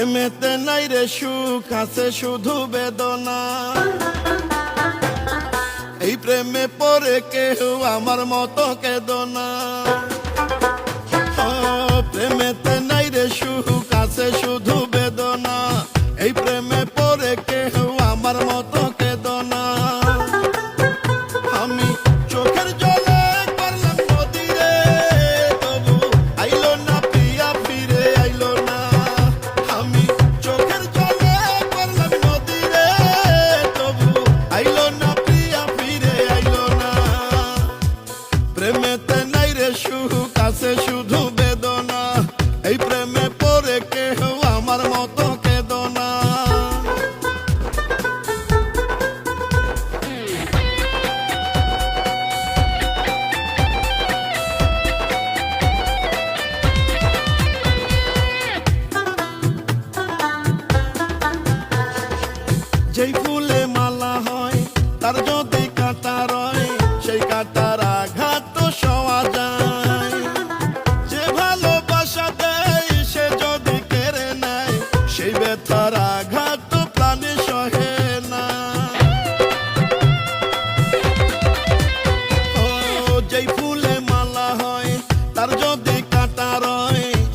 প্রেমেতে নাই রে সুখ, আছে শুধু বেদনা। এই প্রেমে পরে কেউ আমার মতো কেদনা প্রেমেতে Hey, preme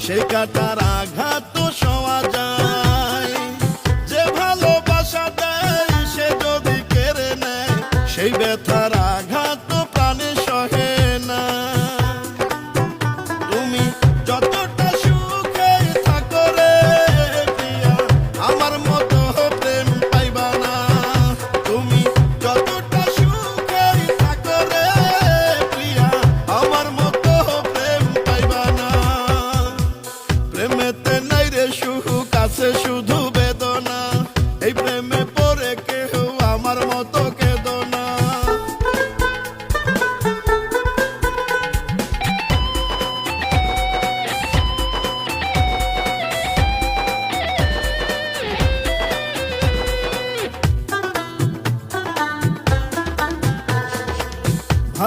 সেই কাটার আঘাত সওয়া যায়। যে ভালোবাসা দেয় সে যদি কেড়ে নেয় সেই ব্যথারা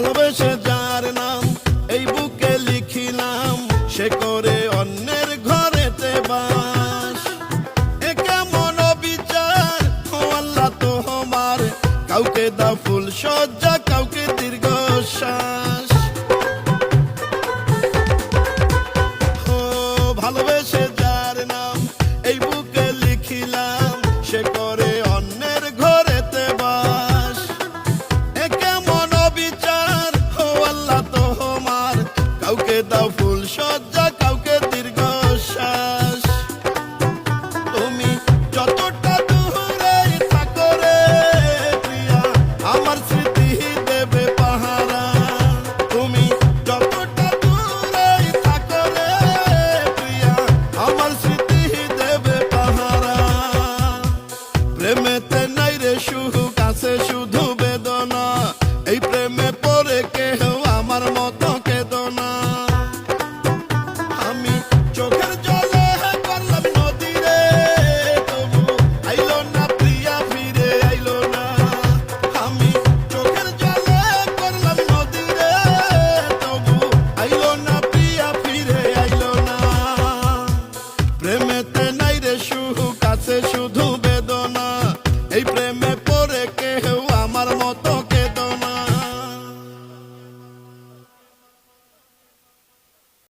ভালোবেসে যার নাম এই বুকে লিখিলাম, সে করে অন্যের ঘরেতে বাস। এ কেমন বিচার আল্লাহ তো আমার, কাউকে দা ফুল সজ্জা কাউকে দীর্ঘশ্বাস। ভালোবেসে Tá sem chudo.